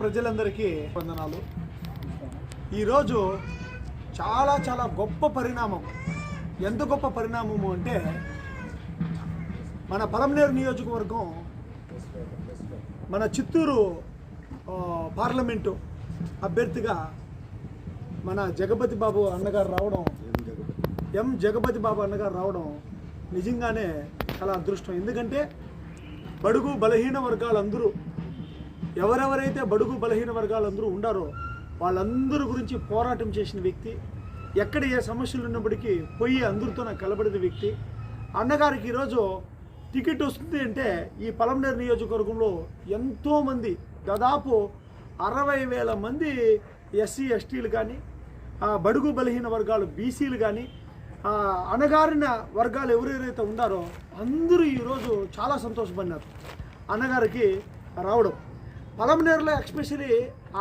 ప్రజలందరికీ వందనాలు. ఈరోజు చాలా చాలా గొప్ప పరిణామం. ఎంత గొప్ప పరిణామము అంటే మన పరంనేరు నియోజకవర్గం మన చిత్తూరు పార్లమెంటు అభ్యర్థిగా మన జగపతి బాబు అన్నగారు రావడం ఎం జగపతి బాబు అన్నగారు రావడం నిజంగానే చాలా అదృష్టం. ఎందుకంటే బడుగు బలహీన వర్గాలందరూ ఎవరెవరైతే బడుగు బలహీన వర్గాలందరూ ఉండారో వాళ్ళందరి గురించి పోరాటం చేసిన వ్యక్తి ఎక్కడ ఏ సమస్యలు ఉన్నప్పటికీ పోయి అందరితో నాకు కలబడిన వ్యక్తి. అన్నగారికి ఈరోజు టికెట్ వస్తుంది అంటే ఈ పలంనేరు నియోజకవర్గంలో ఎంతోమంది దాదాపు అరవై వేల మంది ఎస్సీ ఎస్టీలు కానీ బడుగు బలహీన వర్గాలు బీసీలు కానీ ఆ, అణగారిన వర్గాలు ఎవరెవరైతే ఉన్నారో అందరూ ఈరోజు చాలా సంతోషపడినారు. అన్నగారికి రావడం. పలమనేరులో ఎక్స్పెషలీ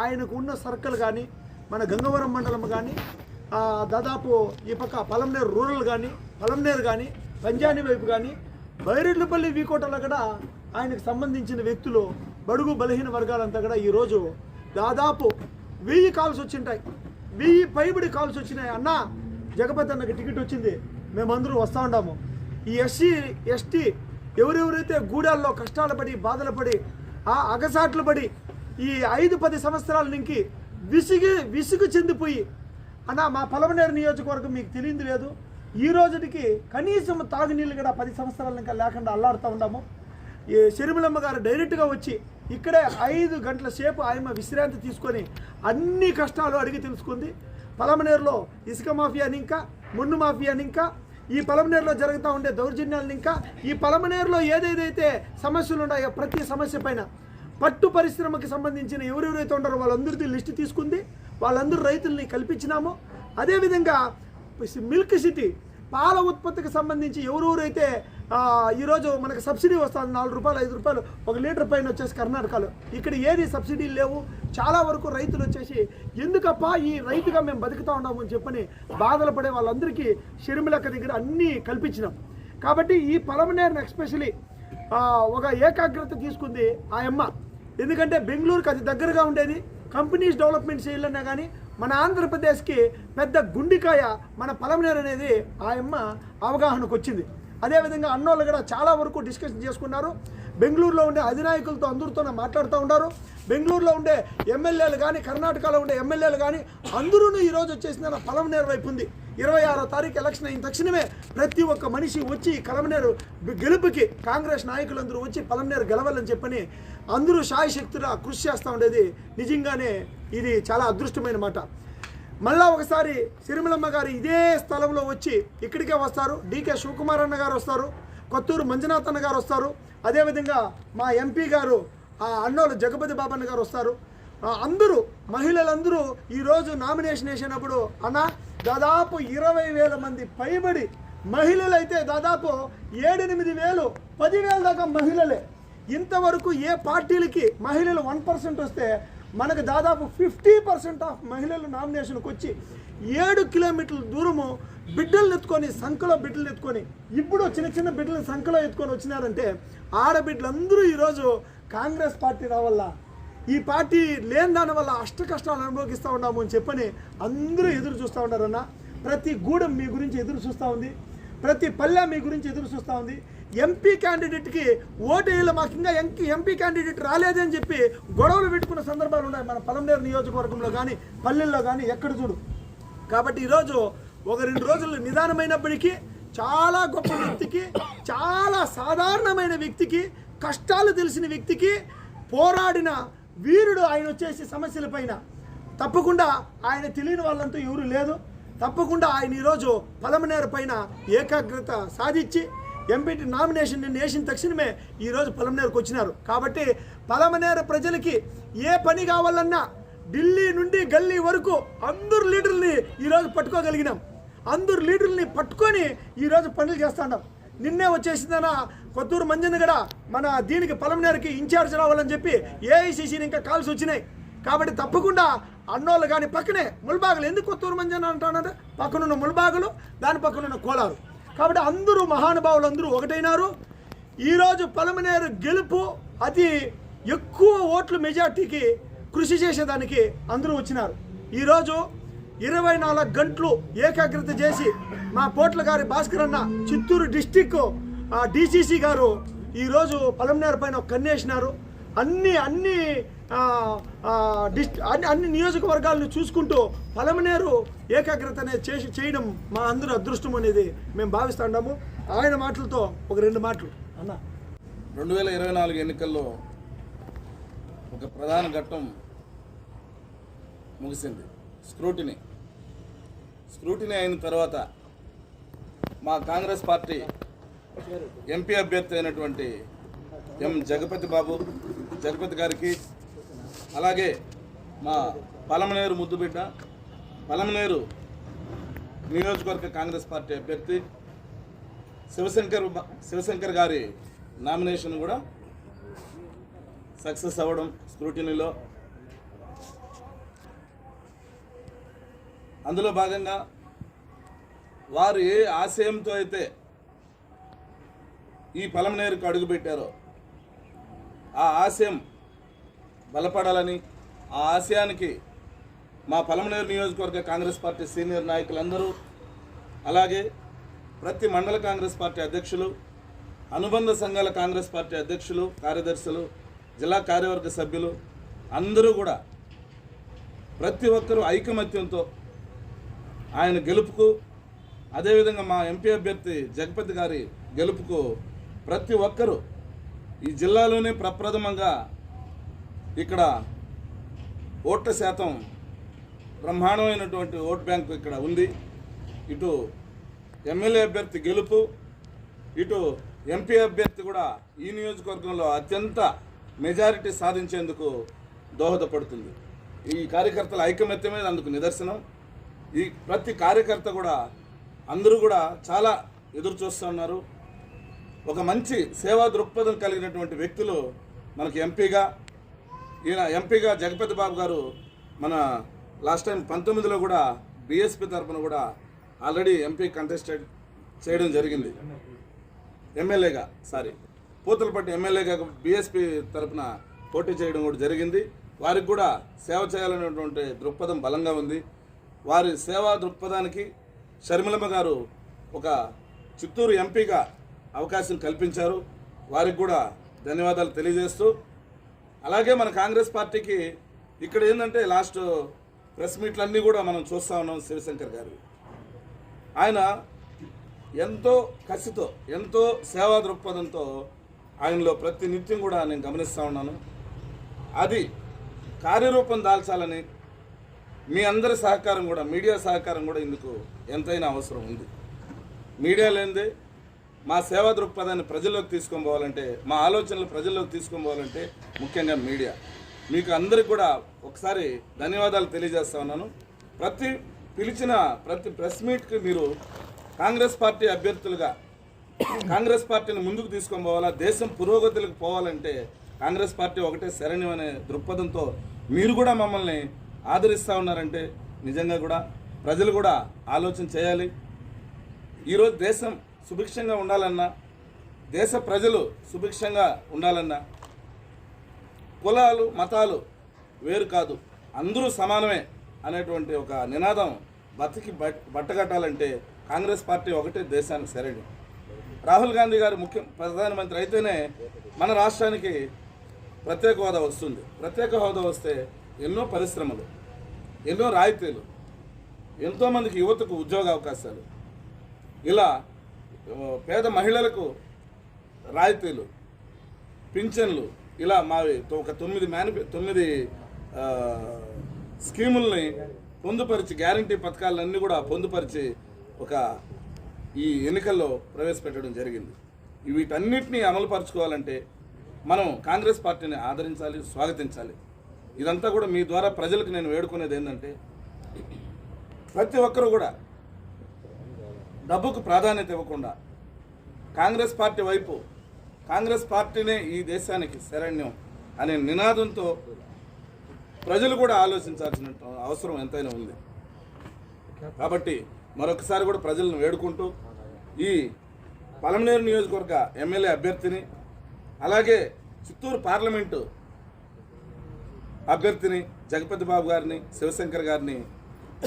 ఆయనకు ఉన్న సర్కిల్ కానీ మన గంగవరం మండలం కానీ దాదాపు ఈ పక్క పలంనేరు రూరల్ కానీ పలంనేరు కానీ పంజాని వైపు కానీ బైరెడ్లపల్లి వీకోటలో కూడా ఆయనకు సంబంధించిన వ్యక్తులు బడుగు బలహీన వర్గాలంతా కూడా ఈరోజు దాదాపు వెయ్యి కాల్స్ వచ్చింటాయి. వెయ్యి పైబడి కాల్స్ వచ్చినాయి. అన్న జగపతి అన్నకి టికెట్ వచ్చింది. మేమందరూ వస్తూ ఉన్నాము. ఈ ఎస్సీ ఎస్టీ ఎవరెవరైతే గూడాల్లో కష్టాలు పడి బాధలు పడి ఆ అగసాట్లు పడి ఈ ఐదు పది సంవత్సరాల నుంచి విసిగి విసుగు చెందిపోయి. అన్న మా పలమనేరు నియోజకవర్గం మీకు తెలియదు లేదు. ఈ రోజుకి కనీసం తాగునీళ్ళు కూడా పది సంవత్సరాల ఇంకా లేకుండా అల్లాడుతూ ఉన్నాము. ఈ షర్మిలమ్మ గారు డైరెక్ట్గా వచ్చి ఇక్కడే ఐదు గంటల సేపు ఆయమ విశ్రాంతి తీసుకొని అన్ని కష్టాలు అడిగి తెలుసుకుంది. పలమనేరులో ఇసుక మాఫియాని ఇంకా మున్ను మాఫియాని ఇంకా ఈ పలమనేరులో జరుగుతూ ఉండే దౌర్జన్యాలను ఇంకా ఈ పలమనేరులో ఏదేదైతే సమస్యలు ఉన్నాయో ప్రతి సమస్య పైన పట్టు పరిశ్రమకి సంబంధించిన ఎవరెవరైతే ఉన్నారో వాళ్ళందరిది లిస్ట్ తీసుకుంది. వాళ్ళందరూ రైతుల్ని కల్పించినాము. అదేవిధంగా మిల్క్ సిటీ పాల ఉత్పత్తికి సంబంధించి ఎవరెవరైతే ఈరోజు మనకి సబ్సిడీ వస్తుంది నాలుగు రూపాయలు ఐదు రూపాయలు ఒక లీటర్ పైన వచ్చేసి కర్ణాటకలో. ఇక్కడ ఏది సబ్సిడీలు లేవు చాలా వరకు రైతులు వచ్చేసి ఎందుకప్ప ఈ రైతుగా మేము బతుకుతా ఉన్నాము అని చెప్పని బాధలు పడే వాళ్ళందరికీ షర్మిలక్క దగ్గర అన్నీ కల్పించినాం. కాబట్టి ఈ పలమనేరుని ఎక్స్పెషలీ ఒక ఏకాగ్రత తీసుకుంది ఆ అమ్మ. ఎందుకంటే బెంగళూరుకి అది దగ్గరగా ఉండేది కంపెనీస్ డెవలప్మెంట్ చేయాలన్నా కానీ మన ఆంధ్రప్రదేశ్కి పెద్ద గుండికాయ మన పలమనేరు అనేది ఆ అమ్మ అవగాహనకు వచ్చింది. అదేవిధంగా అన్నోళ్ళు కూడా చాలా వరకు డిస్కషన్ చేసుకున్నారు. బెంగళూరులో ఉండే అధినాయకులతో అందరితో మాట్లాడుతూ ఉన్నారు. బెంగళూరులో ఉండే ఎమ్మెల్యేలు కానీ కర్ణాటకలో ఉండే ఎమ్మెల్యేలు కానీ అందరూ ఈరోజు వచ్చేసిన పలమనేరు వైపు ఉంది. ఇరవై ఆరో తారీఖు ఎలక్షన్ అయిన తక్షణమే ప్రతి ఒక్క మనిషి వచ్చి కలమనేరు గెలుపుకి కాంగ్రెస్ నాయకులందరూ వచ్చి పలమనేరు గెలవాలని చెప్పని అందరూ శాయశక్తులా కృషి చేస్తూ ఉండేది. నిజంగానే ఇది చాలా అదృష్టమైన మాట. మళ్ళా ఒకసారి సిరిమలమ్మ గారు ఇదే స్థలంలో వచ్చి ఇక్కడికే వస్తారు. డీకే శివకుమార్ అన్న గారు వస్తారు. కొత్తూరు మంజునాథ్ అన్న గారు వస్తారు. అదేవిధంగా మా ఎంపీ గారు ఆ అన్నోళ్ళు జగపతి బాబన్న గారు వస్తారు. అందరూ మహిళలందరూ ఈరోజు నామినేషన్ వేసినప్పుడు అన్న దాదాపు ఇరవై వేల మంది పైబడి మహిళలైతే దాదాపు ఏడెనిమిది వేలు పదివేల దాకా మహిళలే. ఇంతవరకు ఏ పార్టీలకి మహిళలు వన్ పర్సెంట్ వస్తే మనకు దాదాపు ఫిఫ్టీ పర్సెంట్ ఆఫ్ మహిళలు నామినేషన్కి వచ్చి ఏడు కిలోమీటర్ల దూరము బిడ్డలు ఎత్తుకొని సంఖలో బిడ్డలు ఎత్తుకొని ఇప్పుడు చిన్న చిన్న బిడ్డలు సంఖలో ఎత్తుకొని వచ్చినారంటే ఆడబిడ్డలందరూ ఈరోజు కాంగ్రెస్ పార్టీ రావల్ల ఈ పార్టీ లేని దాని వల్ల అష్ట కష్టాలు అనుభవిస్తూ ఉన్నాము అని చెప్పని అందరూ ఎదురు చూస్తూ ఉన్నారన్న. ప్రతి గూడెం మీ గురించి ఎదురు చూస్తూ ఉంది. ప్రతి పల్లె మీ గురించి ఎదురు చూస్తూ ఉంది. ఎంపీ క్యాండిడేట్కి ఓటు మాకు ఇంకా ఎంపీ ఎంపీ క్యాండిడేట్ రాలేదని చెప్పి గొడవలు పెట్టుకున్న సందర్భాలు ఉన్నాయి మన పలంనేరు నియోజకవర్గంలో కానీ పల్లెల్లో కానీ ఎక్కడ చూడు. కాబట్టి ఈరోజు ఒక రెండు రోజులు నిదానమైనప్పటికీ చాలా గొప్ప వ్యక్తికి చాలా సాధారణమైన వ్యక్తికి కష్టాలు తెలిసిన వ్యక్తికి పోరాడిన వీరుడు ఆయన వచ్చేసి సమస్యల పైన తప్పకుండా ఆయన తెలియని వాళ్ళంతా ఎవరు లేదు. తప్పకుండా ఆయన ఈరోజు పలమనేర పైన ఏకాగ్రత సాధించి ఎంపీటీ నామినేషన్ నిన్న వేసిన తక్షణమే ఈరోజు పలమనేరుకు వచ్చినారు. కాబట్టి పలమనేర ప్రజలకి ఏ పని కావాలన్నా ఢిల్లీ నుండి గల్లీ వరకు అందరు లీడర్ని ఈరోజు పట్టుకోగలిగినాం. అందరు లీడర్ని పట్టుకొని ఈరోజు పనులు చేస్తున్నాం నిన్నే వచ్చేసిందన కొత్తూరు మంజనగడ కూడా మన దీనికి పలమనేరుకి ఇన్ఛార్జ్ రావాలని చెప్పి ఏఐసిసిని ఇంకా కాల్స్ వచ్చినాయి. కాబట్టి తప్పకుండా అన్నోళ్ళు కానీ పక్కనే ముల్బాగులు. ఎందుకు కొత్తూరు మంజన్న అంటానంటే పక్కనున్న ముల్బాగులు దాని పక్కనున్న కోలారు. కాబట్టి అందరూ మహానుభావులు అందరూ ఒకటైనారు. ఈరోజు పలమనేరు గెలుపు అతి ఎక్కువ ఓట్లు మెజార్టీకి కృషి చేసేదానికి అందరూ వచ్చినారు. ఈరోజు ఇరవై నాలుగు గంటలు ఏకాగ్రత చేసి మా పోట్ల గారి భాస్కర్ అన్న చిత్తూరు డిస్టిక్ డీసీసీ గారు ఈరోజు పలమనేరు పైన కన్నేసినారు. అన్ని అన్ని డిస్ట్ అన్ని అన్ని నియోజకవర్గాలను చూసుకుంటూ పలమనేరు ఏకాగ్రత అనేది చేసి చేయడం మా అందరి అదృష్టం అనేది మేము భావిస్తున్నాము ఆయన మాటలతో ఒక రెండు మాటలు. అన్న. రెండు వేల ఇరవై నాలుగు ఎన్నికల్లో ఒక ప్రధాన ఘట్టం ముగిసింది. స్క్రూటినీ. స్క్రూటినీ అయిన తర్వాత మా కాంగ్రెస్ పార్టీ ఎంపీ అభ్యర్థి అయినటువంటి ఎం. జగపతి బాబు జగపతి గారికి అలాగే మా పలమనేరు ముద్దుబిడ్డ పలమనేరు నియోజకవర్గ కాంగ్రెస్ పార్టీ అభ్యర్థి శివశంకర్ శివశంకర్ గారి నామినేషన్ కూడా సక్సెస్ అవ్వడం స్క్రూటినీలో. అందులో భాగంగా వారు ఏ ఆశయంతో అయితే ఈ పలమనేరుకు అడుగుపెట్టారో ఆ ఆశయం బలపడాలని ఆ ఆశయానికి మా పలమనేరు నియోజకవర్గ కాంగ్రెస్ పార్టీ సీనియర్ నాయకులందరూ అలాగే ప్రతి మండల కాంగ్రెస్ పార్టీ అధ్యక్షులు అనుబంధ సంఘాల కాంగ్రెస్ పార్టీ అధ్యక్షులు కార్యదర్శులు జిల్లా కార్యవర్గ సభ్యులు అందరూ కూడా ప్రతి ఒక్కరూ ఐకమత్యంతో ఆయన గెలుపుకు అదేవిధంగా మా ఎంపీ అభ్యర్థి జగపతి గారి గెలుపుకు ప్రతి ఒక్కరూ ఈ జిల్లాలోనే ప్రప్రథమంగా ఇక్కడ ఓట్ల శాతం బ్రహ్మాండమైనటువంటి ఓట్ బ్యాంకు ఇక్కడ ఉంది. ఇటు ఎమ్మెల్యే అభ్యర్థి గెలుపు ఇటు ఎంపీ అభ్యర్థి కూడా ఈ నియోజకవర్గంలో అత్యంత మెజారిటీ సాధించేందుకు దోహదపడుతుంది. ఈ కార్యకర్తల ఐకమత్యమే అందుకు నిదర్శనం. ఈ ప్రతి కార్యకర్త కూడా అందరూ కూడా చాలా ఎదురు చూస్తున్నారు ఒక మంచి సేవా దృక్పథం కలిగినటువంటి వ్యక్తులు మనకి ఎంపీగా ఈయన ఎంపీగా జగపతి బాబు గారు మన లాస్ట్ టైం పంతొమ్మిదిలో కూడా బీఎస్పీ తరఫున కూడా ఆల్రెడీ ఎంపీ కంటెస్టెడ్ చేయడం జరిగింది. ఎమ్మెల్యేగా సారీ పూతలపట్టి ఎమ్మెల్యేగా బీఎస్పీ తరఫున పోటీ చేయడం కూడా జరిగింది. వారికి కూడా సేవ చేయాలనేటువంటి దృక్పథం బలంగా ఉంది. వారి సేవా దృక్పథానికి షర్మిలమ్మ గారు ఒక చిత్తూరు ఎంపీగా అవకాశం కల్పించారు. వారికి కూడా ధన్యవాదాలు తెలియజేస్తూ అలాగే మన కాంగ్రెస్ పార్టీకి ఇక్కడ ఏంటంటే లాస్ట్ ప్రెస్ మీట్లన్నీ కూడా మనం చూస్తూ ఉన్నాం శివశంకర్ గారు. ఆయన ఎంతో కసితో ఎంతో సేవా దృక్పథంతో ఆయనలో ప్రతి నిత్యం కూడా నేను గమనిస్తూ ఉన్నాను. అది కార్యరూపం దాల్చాలని మీ అందరి సహకారం కూడా మీడియా సహకారం కూడా ఇందుకు ఎంతైనా అవసరం ఉంది. మీడియా లేనిదే మా సేవా దృక్పథాన్ని ప్రజల్లోకి తీసుకొని పోవాలంటే మా ఆలోచనలు ప్రజల్లోకి తీసుకొని పోవాలంటే ముఖ్యంగా మీడియా. మీకు అందరికి కూడా ఒకసారి ధన్యవాదాలు తెలియజేస్తా ఉన్నాను. ప్రతి పిలిచిన ప్రతి ప్రెస్ మీట్కి మీరు కాంగ్రెస్ పార్టీ అభ్యర్థులుగా కాంగ్రెస్ పార్టీని ముందుకు తీసుకొని పోవాలా దేశం పురోగతికి పోవాలంటే కాంగ్రెస్ పార్టీ ఒకటే శరణ్యం అనే దృక్పథంతో మీరు కూడా మమ్మల్ని ఆదరిస్తూ ఉన్నారంటే నిజంగా కూడా ప్రజలు కూడా ఆలోచన చేయాలి. ఈరోజు దేశం సుభిక్షంగా ఉండాలన్నా దేశ ప్రజలు సుభిక్షంగా ఉండాలన్నా కులాలు మతాలు వేరు కాదు అందరూ సమానమే అనేటువంటి ఒక నినాదం బతికి బట్టగట్టాలంటే కాంగ్రెస్ పార్టీ ఒకటే దేశానికి సరైన రాహుల్ గాంధీ గారు ముఖ్య ప్రధానమంత్రి అయితేనే మన రాష్ట్రానికి ప్రత్యేక హోదా వస్తుంది. ప్రత్యేక హోదా వస్తే ఎన్నో పరిశ్రమలు ఎన్నో రాయితీలు ఎంతోమందికి యువతకు ఉద్యోగ అవకాశాలు. ఇలా పేద మహిళలకు రాయితీలు పింఛన్లు ఇలా మావి ఒక తొమ్మిది మేనిఫె తొమ్మిది స్కీముల్ని పొందుపరిచి గ్యారంటీ పథకాలన్నీ కూడా పొందుపరిచి ఒక ఈ ఎన్నికల్లో ప్రవేశపెట్టడం జరిగింది. వీటన్నిటిని అమలుపరచుకోవాలంటే మనం కాంగ్రెస్ పార్టీని ఆదరించాలి స్వాగతించాలి. ఇదంతా కూడా మీ ద్వారా ప్రజలకు నేను వేడుకునేది ఏంటంటే ప్రతి ఒక్కరూ కూడా డబ్బుకు ప్రాధాన్యత ఇవ్వకుండా కాంగ్రెస్ పార్టీ వైపు కాంగ్రెస్ పార్టీనే ఈ దేశానికి శరణ్యం అనే నినాదంతో ప్రజలు కూడా ఆలోచించాల్సిన అవసరం ఎంతైనా ఉంది. కాబట్టి మరొకసారి కూడా ప్రజలను వేడుకుంటూ ఈ పలమనేరు నియోజకవర్గ ఎమ్మెల్యే అభ్యర్థిని అలాగే చిత్తూరు పార్లమెంటు అభ్యర్థిని జగపతి బాబు గారిని శివశంకర్ గారిని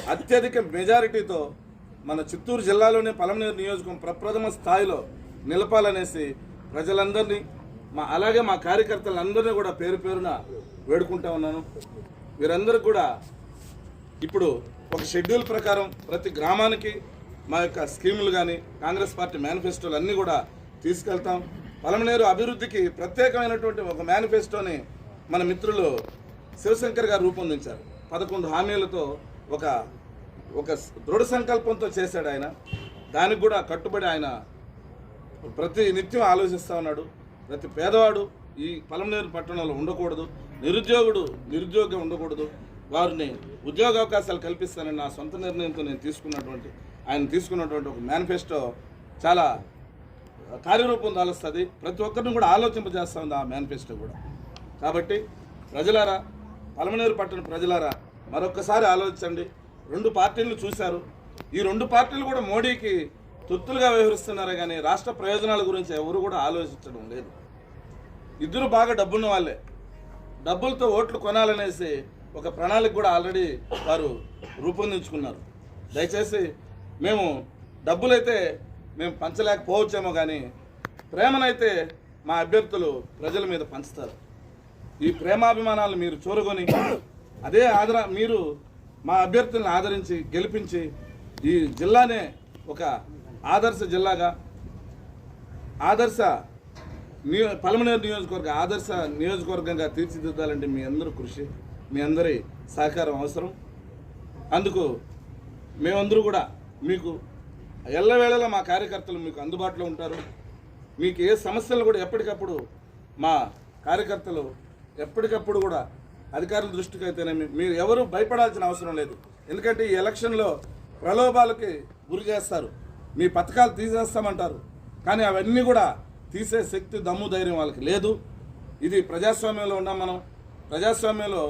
అత్యధిక మెజారిటీతో మన చిత్తూరు జిల్లాలోనే పలమనేరు నియోజకం ప్రప్రథమ స్థాయిలో నిలపాలనేసి ప్రజలందరినీ మా అలాగే మా కార్యకర్తలందరినీ కూడా పేరు పేరున వేడుకుంటా ఉన్నాను. వీరందరూ కూడా ఇప్పుడు ఒక షెడ్యూల్ ప్రకారం ప్రతి గ్రామానికి మా యొక్క స్కీములు కానీ కాంగ్రెస్ పార్టీ మేనిఫెస్టోలు అన్నీ కూడా తీసుకెళ్తాం. పలమనేరు అభివృద్ధికి ప్రత్యేకమైనటువంటి ఒక మేనిఫెస్టోని మన మిత్రులు శివశంకర్ గారు రూపొందించారు. పదకొండు హామీలతో ఒక ఒక దృఢ సంకల్పంతో చేశాడు ఆయన. దానికి కూడా కట్టుబడి ఆయన ప్రతి నిత్యం ఆలోచిస్తూ ఉన్నాడు. ప్రతి పేదవాడు ఈ పలమనేరు పట్టణంలో ఉండకూడదు. నిరుద్యోగుడు నిరుద్యోగం ఉండకూడదు. వారిని ఉద్యోగ అవకాశాలు కల్పిస్తానని నా సొంత నిర్ణయంతో నేను తీసుకున్నటువంటి ఆయన తీసుకున్నటువంటి ఒక మేనిఫెస్టో చాలా కార్యరూపం దాలుస్తుంది. ప్రతి ఒక్కరిని కూడా ఆలోచింపజేస్తూ ఉంది ఆ మేనిఫెస్టో కూడా. కాబట్టి ప్రజలారా పలమనేరు పట్టణ ప్రజలారా మరొక్కసారి ఆలోచించండి. రెండు పార్టీలను చూశారు. ఈ రెండు పార్టీలు కూడా మోడీకి తొత్తులుగా వ్యవహరిస్తున్నారే కానీ రాష్ట్ర ప్రయోజనాల గురించి ఎవరు కూడా ఆలోచించడం లేదు. ఇద్దరు బాగా డబ్బున్న వాళ్ళే. డబ్బులతో ఓట్లు కొనాలనేసి ఒక ప్రణాళిక కూడా ఆల్రెడీ వారు రూపొందించుకున్నారు. దయచేసి మేము డబ్బులైతే మేము పంచలేకపోవచ్చేమో కానీ ప్రేమనైతే మా అభ్యర్థులు ప్రజల మీద పంచుతారు. ఈ ప్రేమాభిమానాలు మీరు చూరగొని అదే ఆదర మీరు మా అభ్యర్థులను ఆదరించి గెలిపించి ఈ జిల్లానే ఒక ఆదర్శ జిల్లాగా ఆదర్శ నియో పలమనేరు నియోజకవర్గ ఆదర్శ నియోజకవర్గంగా తీర్చిదిద్దాలంటే మీ అందరూ కృషి మీ అందరి సహకారం అవసరం. అందుకు మేమందరూ కూడా మీకు ఎల్లవేళలా మా కార్యకర్తలు మీకు అందుబాటులో ఉంటారు. మీకు ఏ సమస్యలు కూడా ఎప్పటికప్పుడు మా కార్యకర్తలు ఎప్పటికప్పుడు కూడా అధికారుల దృష్టికి అయితేనేమి మీరు ఎవరు భయపడాల్సిన అవసరం లేదు. ఎందుకంటే ఈ ఎలక్షన్లో ప్రలోభాలకి గురి చేస్తారు. మీ పథకాలు తీసేస్తామంటారు. కానీ అవన్నీ కూడా తీసే శక్తి దమ్ము ధైర్యం వాళ్ళకి లేదు. ఇది ప్రజాస్వామ్యంలో ఉన్నాం మనం. ప్రజాస్వామ్యంలో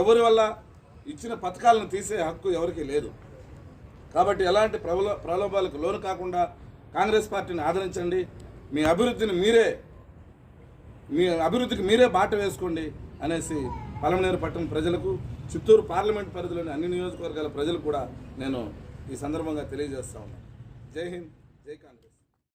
ఎవరి వల్ల ఇచ్చిన పథకాలను తీసే హక్కు ఎవరికీ లేదు. కాబట్టి ఎలాంటి ప్రబల ప్రలోభాలకు లోను కాకుండా కాంగ్రెస్ పార్టీని ఆదరించండి. మీ అభివృద్ధిని మీరే మీ అభివృద్ధికి మీరే బాట వేసుకోండి అనేసి పలమనేరు పట్టణ ప్రజలకు చిత్తూరు పార్లమెంట్ పరిధిలోని అన్ని నియోజకవర్గాల ప్రజలకు కూడా నేను ఈ సందర్భంగా తెలియజేస్తా ఉన్నాను జై హింద్.